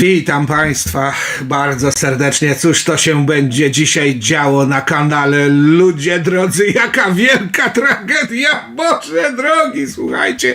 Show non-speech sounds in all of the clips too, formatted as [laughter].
Witam Państwa bardzo serdecznie. Cóż to się będzie dzisiaj działo na kanale? Ludzie drodzy, jaka wielka tragedia! Boże drogi, słuchajcie.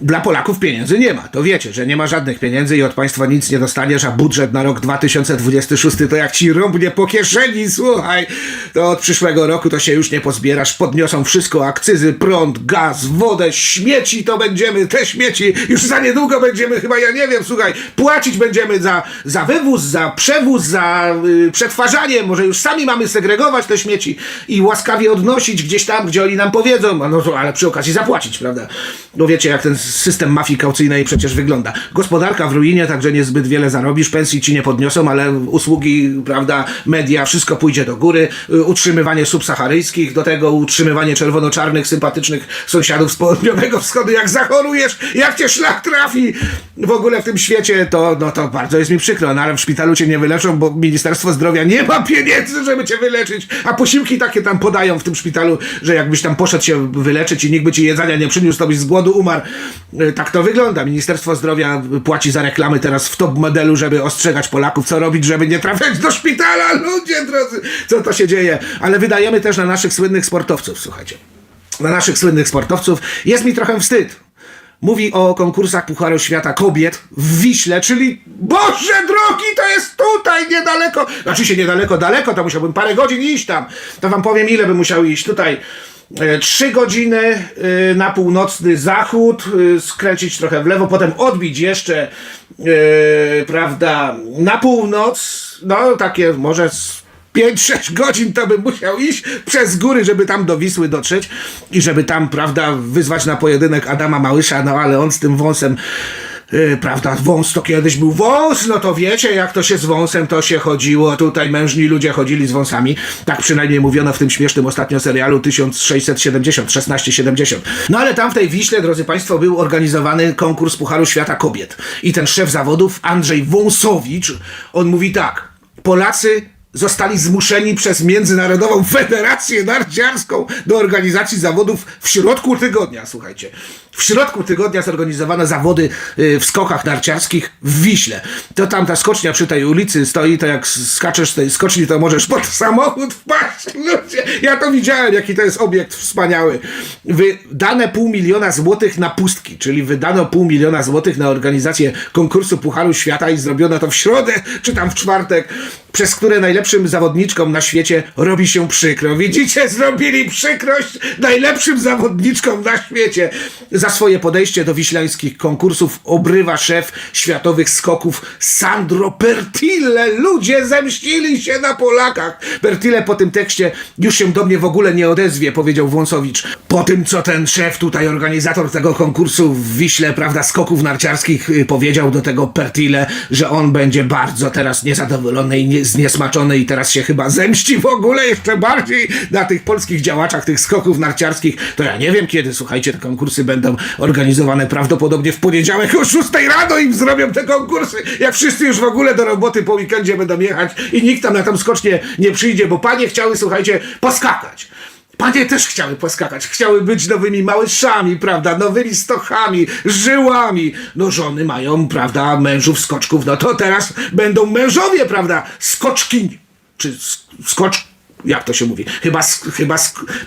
Dla Polaków pieniędzy nie ma. To wiecie, że nie ma żadnych pieniędzy i od Państwa nic nie dostaniesz, a budżet na rok 2026 to jak ci rąbnie po kieszeni, słuchaj. To od przyszłego roku to się już nie pozbierasz. Podniosą wszystko, akcyzy, prąd, gaz, wodę, śmieci to będziemy, te śmieci już za niedługo będziemy chyba, ja nie wiem, słuchaj, płacić będziemy za, za wywóz, za przewóz, za y, przetwarzanie, może już sami mamy segregować te śmieci i łaskawie odnosić gdzieś tam, gdzie oni nam powiedzą, no to, ale przy okazji zapłacić, prawda? No wiecie, jak ten system mafii kaucyjnej przecież wygląda. Gospodarka w ruinie, także niezbyt wiele zarobisz, pensji ci nie podniosą, ale usługi, prawda, media, wszystko pójdzie do góry, y, utrzymywanie subsaharyjskich, do tego utrzymywanie czerwono-czarnych, sympatycznych sąsiadów z południowego wschodu, jak zachorujesz, jak cię szlak trafi w ogóle w tym świecie, to, no to bardzo jest mi przykro, no ale w szpitalu cię nie wyleczą, bo Ministerstwo Zdrowia nie ma pieniędzy, żeby cię wyleczyć, a posiłki takie tam podają w tym szpitalu, że jakbyś tam poszedł się wyleczyć i nikt by ci jedzenia nie przyniósł, to byś z głodu umarł. Y, Tak to wygląda. Ministerstwo Zdrowia płaci za reklamy teraz w top modelu, żeby ostrzegać Polaków, co robić, żeby nie trafiać do szpitala. Ludzie drodzy, co to się dzieje? Ale wydajemy też na naszych słynnych sportowców, słuchajcie. Na naszych słynnych sportowców. Jest mi trochę wstyd. Mówi o konkursach Pucharu Świata Kobiet w Wiśle, czyli Boże drogi, to jest tutaj niedaleko. Znaczy się niedaleko, daleko, to musiałbym parę godzin iść tam. To wam powiem, ile bym musiał iść. Tutaj e, trzy godziny e, na północny zachód, e, skręcić trochę w lewo, potem odbić jeszcze, prawda, na północ. No, takie może 5-6 godzin to bym musiał iść przez góry, żeby tam do Wisły dotrzeć i żeby tam, prawda, wyzwać na pojedynek Adama Małysza, no ale on z tym wąsem, yy, prawda, wąs to kiedyś był wąs, no to wiecie, jak to się z wąsem to się chodziło, tutaj mężni ludzie chodzili z wąsami, tak przynajmniej mówiono w tym śmiesznym ostatnio serialu 1670, 1670. No ale tam w tej Wiśle, drodzy Państwo, był organizowany konkurs Pucharu Świata Kobiet. I ten szef zawodów, Andrzej Wąsowicz, on mówi tak, Polacy zostali zmuszeni przez Międzynarodową Federację Narciarską do organizacji zawodów w środku tygodnia, słuchajcie. W środku tygodnia zorganizowano zawody y, w skokach narciarskich w Wiśle. To tam ta skocznia przy tej ulicy stoi, to jak skaczesz z tej skoczni, to możesz pod [laughs] samochód wpaść. Ludzie, ja to widziałem, jaki to jest obiekt wspaniały. Wydane pół miliona złotych na pustki, czyli wydano pół miliona złotych na organizację konkursu Pucharu Świata i zrobiono to w środę, czy tam w czwartek, przez które najlepszym zawodniczkom na świecie robi się przykro. Widzicie, zrobili przykrość najlepszym zawodniczkom na świecie. Za swoje podejście do wiślańskich konkursów obrywa szef światowych skoków Sandro Pertile. Ludzie zemścili się na Polakach. Pertile po tym tekście już się do mnie w ogóle nie odezwie, powiedział Wąsowicz. Po tym, co ten szef tutaj, organizator tego konkursu w Wiśle, prawda, skoków narciarskich, y, powiedział do tego Pertile, że on będzie bardzo teraz niezadowolony i nie, zniesmaczony i teraz się chyba zemści w ogóle jeszcze bardziej na tych polskich działaczach tych skoków narciarskich. To ja nie wiem kiedy, słuchajcie, te konkursy będą organizowane prawdopodobnie w poniedziałek o 6 rano im zrobią te konkursy, jak wszyscy już w ogóle do roboty po weekendzie będą jechać i nikt tam na tą skocznię nie przyjdzie, bo panie chciały, słuchajcie, poskakać. Panie też chciały poskakać, chciały być nowymi małyszami, prawda, nowymi stochami, żyłami. No żony mają, prawda, mężów skoczków, no to teraz będą mężowie, prawda, skoczkiń, czy sk- skocz... Jak to się mówi? Chyba, chyba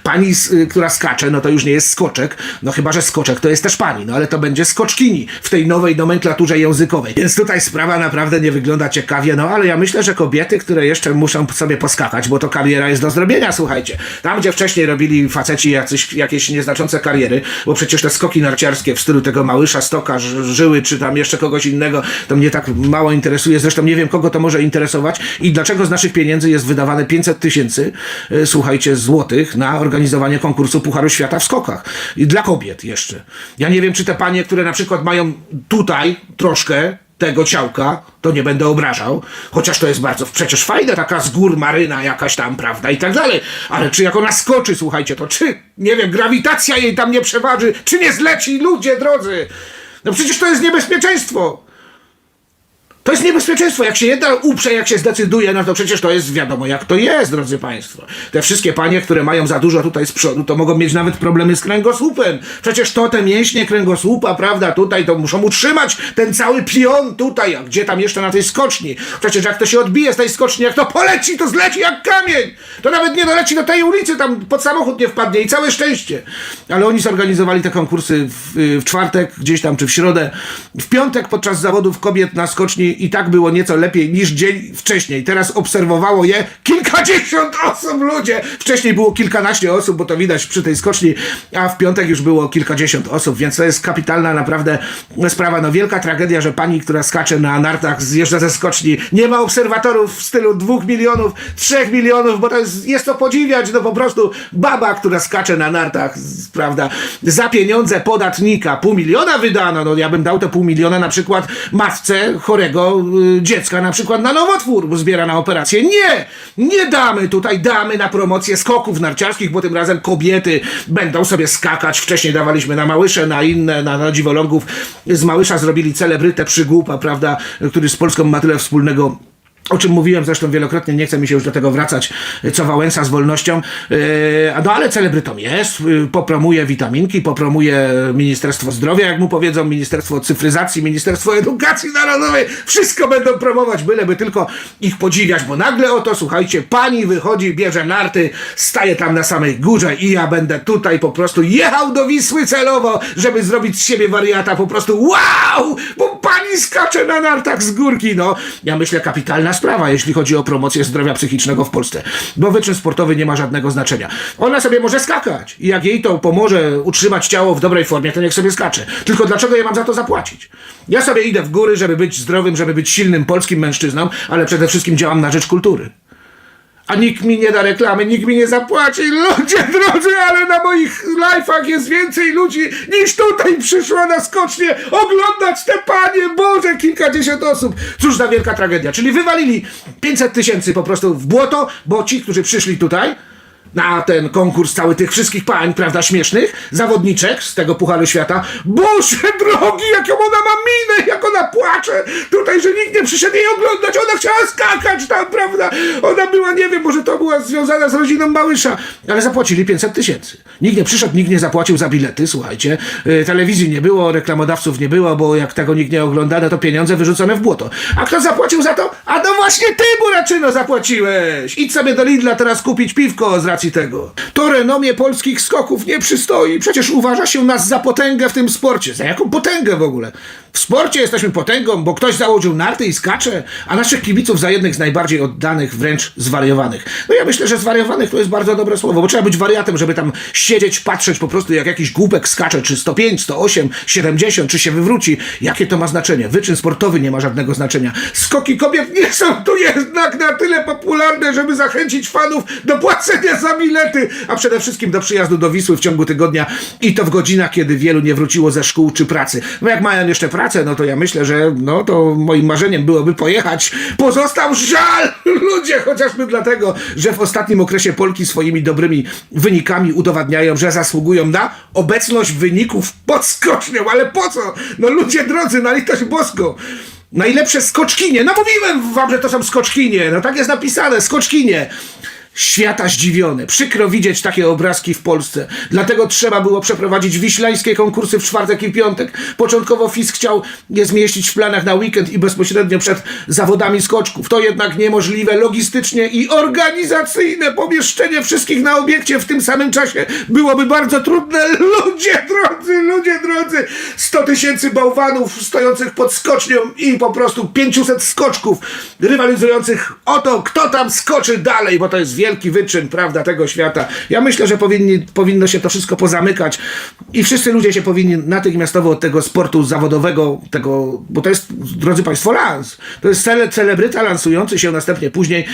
pani, y, która skacze, no to już nie jest skoczek, no chyba, że skoczek to jest też pani, no ale to będzie skoczkini w tej nowej nomenklaturze językowej. Więc tutaj sprawa naprawdę nie wygląda ciekawie, no ale ja myślę, że kobiety, które jeszcze muszą sobie poskakać, bo to kariera jest do zrobienia, słuchajcie. Tam, gdzie wcześniej robili faceci jacyś, jakieś nieznaczące kariery, bo przecież te skoki narciarskie w stylu tego Małysza, Stoka, Żyły, czy tam jeszcze kogoś innego, to mnie tak mało interesuje. Zresztą nie wiem, kogo to może interesować i dlaczego z naszych pieniędzy jest wydawane 500 tysięcy, e, słuchajcie, złotych na organizowanie konkursu Pucharu Świata w skokach. I dla kobiet jeszcze. Ja nie wiem, czy te panie, które na przykład mają tutaj troszkę tego ciałka, to nie będę obrażał, chociaż to jest bardzo przecież fajna taka z gór maryna jakaś tam, prawda, i tak dalej, ale czy jak ona skoczy, słuchajcie, to czy, nie wiem, grawitacja jej tam nie przeważy, czy nie zleci, ludzie drodzy, no przecież to jest niebezpieczeństwo. To jest niebezpieczeństwo. Jak się jedna uprze, jak się zdecyduje, no to przecież to jest wiadomo, jak to jest, drodzy Państwo. Te wszystkie panie, które mają za dużo tutaj z przodu, to mogą mieć nawet problemy z kręgosłupem. Przecież to te mięśnie kręgosłupa, prawda, tutaj to muszą utrzymać ten cały pion tutaj, a gdzie tam jeszcze na tej skoczni. Przecież jak to się odbije z tej skoczni, jak to poleci, to zleci jak kamień. To nawet nie doleci do tej ulicy, tam pod samochód nie wpadnie i całe szczęście. Ale oni zorganizowali te konkursy w, w czwartek, gdzieś tam, czy w środę. W piątek podczas zawodów kobiet na skoczni i tak było nieco lepiej niż dzień wcześniej. Teraz obserwowało je kilkadziesiąt osób, ludzie. Wcześniej było kilkanaście osób, bo to widać przy tej skoczni, a w piątek już było kilkadziesiąt osób, więc to jest kapitalna naprawdę sprawa. No wielka tragedia, że pani, która skacze na nartach, zjeżdża ze skoczni, nie ma obserwatorów w stylu dwóch milionów, trzech milionów, bo to jest, jest to podziwiać, no po prostu baba, która skacze na nartach, prawda, za pieniądze podatnika, pół miliona wydano, no ja bym dał te pół miliona na przykład matce chorego y, dziecka, na przykład na nowotwór, zbiera na operację. Nie! Nie damy tutaj, damy na promocję skoków narciarskich, bo tym razem kobiety będą sobie skakać. Wcześniej dawaliśmy na Małysze, na inne, na, na dziwolągów. Z Małysza zrobili celebrytę przygłupa, prawda, który z Polską ma tyle wspólnego o czym mówiłem zresztą wielokrotnie, nie chce mi się już do tego wracać, co Wałęsa z wolnością. A no ale celebrytą jest, yy, popromuje witaminki, popromuje Ministerstwo Zdrowia, jak mu powiedzą, Ministerstwo Cyfryzacji, Ministerstwo Edukacji Narodowej, wszystko będą promować, byleby tylko ich podziwiać, bo nagle oto, słuchajcie, pani wychodzi, bierze narty, staje tam na samej górze i ja będę tutaj po prostu jechał do Wisły celowo, żeby zrobić z siebie wariata, po prostu wow, bo pani skacze na nartach z górki, no. Ja myślę, kapitalna sprawa, jeśli chodzi o promocję zdrowia psychicznego w Polsce, bo wyczyn sportowy nie ma żadnego znaczenia. Ona sobie może skakać i jak jej to pomoże utrzymać ciało w dobrej formie, to niech sobie skacze. Tylko dlaczego ja mam za to zapłacić? Ja sobie idę w góry, żeby być zdrowym, żeby być silnym polskim mężczyzną, ale przede wszystkim działam na rzecz kultury a nikt mi nie da reklamy, nikt mi nie zapłaci. Ludzie drodzy, ale na moich live'ach jest więcej ludzi niż tutaj przyszło na skocznie oglądać te panie, Boże, kilkadziesiąt osób. Cóż za wielka tragedia. Czyli wywalili 500 tysięcy po prostu w błoto, bo ci, którzy przyszli tutaj, na ten konkurs cały tych wszystkich pań, prawda, śmiesznych, zawodniczek z tego Pucharu Świata. Boże drogi, jaką ona ma minę, jak ona płacze tutaj, że nikt nie przyszedł jej oglądać, ona chciała skakać tam, prawda, ona była, nie wiem, może to była związana z rodziną Małysza, ale zapłacili 500 tysięcy. Nikt nie przyszedł, nikt nie zapłacił za bilety, słuchajcie, Yy, telewizji nie było, reklamodawców nie było, bo jak tego nikt nie ogląda, no to pieniądze wyrzucone w błoto. A kto zapłacił za to? A to właśnie ty, Buraczyno, zapłaciłeś! Idź sobie do Lidla teraz kupić piwko z racji tego. To renomie polskich skoków nie przystoi. Przecież uważa się nas za potęgę w tym sporcie. Za jaką potęgę w ogóle? W sporcie jesteśmy potęgą, bo ktoś założył narty i skacze, a naszych kibiców za jednych z najbardziej oddanych, wręcz zwariowanych. No ja myślę, że zwariowanych to jest bardzo dobre słowo, bo trzeba być wariatem, żeby tam siedzieć, patrzeć po prostu jak jakiś głupek skacze, czy 105, 108, 70, czy się wywróci. Jakie to ma znaczenie? Wyczyn sportowy nie ma żadnego znaczenia. Skoki kobiet nie są tu jednak na tyle popularne, żeby zachęcić fanów do płacenia za bilety, a przede wszystkim do przyjazdu do Wisły w ciągu tygodnia i to w godzinach, kiedy wielu nie wróciło ze szkół czy pracy. No jak mają jeszcze pracę, no to ja myślę, że no to moim marzeniem byłoby pojechać. Pozostał żal [laughs] ludzie, chociażby dlatego, że w ostatnim okresie Polki swoimi dobrymi wynikami udowadniają, że zasługują na obecność wyników pod skocznią. Ale po co? No ludzie drodzy, na litość boską. Najlepsze skoczkinie. No mówiłem wam, że to są skoczkinie. No tak jest napisane, skoczkinie. Świata zdziwione. Przykro widzieć takie obrazki w Polsce. Dlatego trzeba było przeprowadzić wiślańskie konkursy w czwartek i piątek. Początkowo FIS chciał je zmieścić w planach na weekend i bezpośrednio przed zawodami skoczków. To jednak niemożliwe logistycznie i organizacyjne. Pomieszczenie wszystkich na obiekcie w tym samym czasie byłoby bardzo trudne. [laughs] Ludzie drodzy, ludzie drodzy. 100 tysięcy bałwanów stojących pod skocznią i po prostu 500 skoczków rywalizujących o to, kto tam skoczy dalej, bo to jest wielki wyczyn, prawda, tego świata. Ja myślę, że powinni, powinno się to wszystko pozamykać i wszyscy ludzie się powinni natychmiastowo od tego sportu zawodowego, tego, bo to jest, drodzy Państwo, lans. To jest cele, celebryta lansujący się następnie później.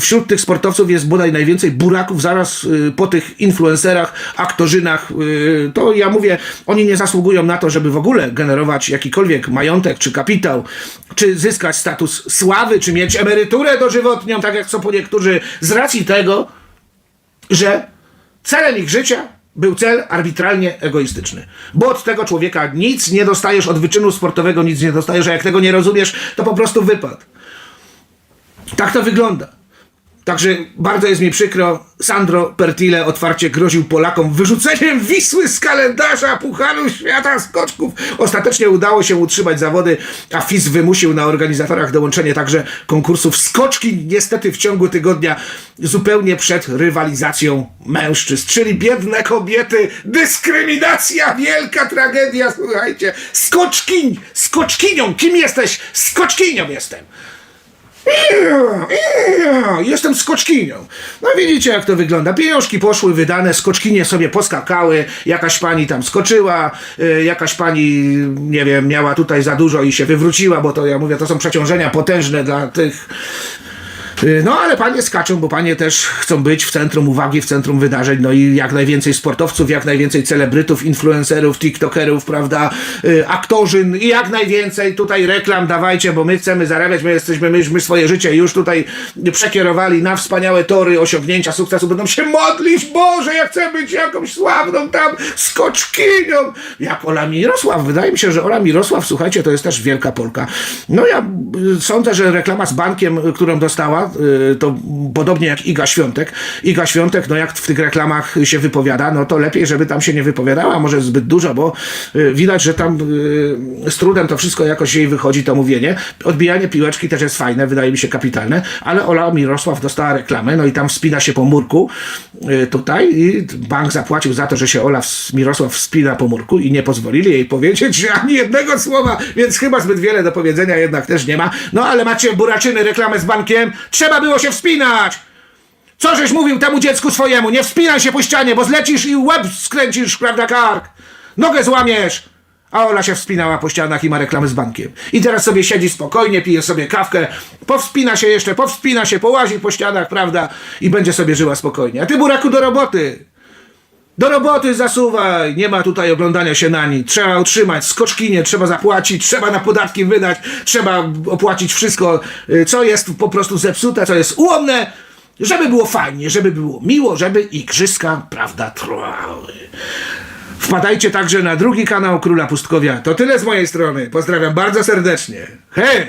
Wśród tych sportowców jest bodaj najwięcej buraków zaraz y, po tych influencerach, aktorzynach. Y, to ja mówię, oni nie zasługują na to, żeby w ogóle generować jakikolwiek majątek czy kapitał, czy zyskać status sławy, czy mieć emeryturę dożywotnią, tak jak są po niektórzy, z racji tego, że celem ich życia był cel arbitralnie egoistyczny. Bo od tego człowieka nic nie dostajesz, od wyczynu sportowego nic nie dostajesz, a jak tego nie rozumiesz, to po prostu wypad. Tak to wygląda. Także bardzo jest mi przykro. Sandro Pertile otwarcie groził Polakom wyrzuceniem Wisły z kalendarza Pucharu Świata Skoczków. Ostatecznie udało się utrzymać zawody, a FIS wymusił na organizatorach dołączenie także konkursów skoczki, niestety w ciągu tygodnia zupełnie przed rywalizacją mężczyzn. Czyli biedne kobiety, dyskryminacja, wielka tragedia, słuchajcie. Skoczkiń, skoczkinią, kim jesteś? Skoczkinią jestem. Jestem skoczkinią. No widzicie jak to wygląda. Pieniążki poszły wydane, skoczkinie sobie poskakały, jakaś pani tam skoczyła, y, jakaś pani, nie wiem, miała tutaj za dużo i się wywróciła, bo to ja mówię, to są przeciążenia potężne dla tych No ale panie skaczą, bo panie też chcą być w centrum uwagi, w centrum wydarzeń, no i jak najwięcej sportowców, jak najwięcej celebrytów, influencerów, tiktokerów, prawda, y, aktorzyn i jak najwięcej tutaj reklam. Dawajcie, bo my chcemy zarabiać, my jesteśmy, myśmy swoje życie już tutaj przekierowali na wspaniałe tory osiągnięcia sukcesu, będą się modlić, Boże, ja chcę być jakąś sławną tam skoczkinią, jak Ola Mirosław, wydaje mi się, że Ola Mirosław, słuchajcie, to jest też wielka Polka. No ja y, sądzę, że reklama z bankiem, y, którą dostała, y, to podobnie jak Iga Świątek. Iga Świątek, no jak w tych reklamach się wypowiada, no to lepiej, żeby tam się nie wypowiadała, może zbyt dużo, bo y, widać, że tam y, z trudem to wszystko jakoś jej wychodzi, to mówienie. Odbijanie piłeczki też jest fajne, wydaje mi się kapitalne, ale Ola Mirosław dostała reklamę, no i tam wspina się po murku y, tutaj i bank zapłacił za to, że się Ola Mirosław wspina po murku i nie pozwolili jej powiedzieć ani jednego słowa, więc chyba zbyt wiele do powiedzenia jednak też nie ma. No ale macie buraczyny, reklamę z bankiem, trzeba było się wspinać! Co żeś mówił temu dziecku swojemu? Nie wspinaj się po ścianie, bo zlecisz i łeb skręcisz, prawda, kark. Nogę złamiesz. A Ola się wspinała po ścianach i ma reklamy z bankiem. I teraz sobie siedzi spokojnie, pije sobie kawkę, powspina się jeszcze, powspina się, połazi po ścianach, prawda, i będzie sobie żyła spokojnie. A ty, buraku, do roboty. Do roboty zasuwaj! Nie ma tutaj oglądania się na nic. Trzeba utrzymać skoczkinie, trzeba zapłacić, trzeba na podatki wydać, trzeba opłacić wszystko, y, co jest po prostu zepsute, co jest ułomne, żeby było fajnie, żeby było miło, żeby igrzyska, prawda, trwały. Wpadajcie także na drugi kanał Króla Pustkowia. To tyle z mojej strony. Pozdrawiam bardzo serdecznie. Hej!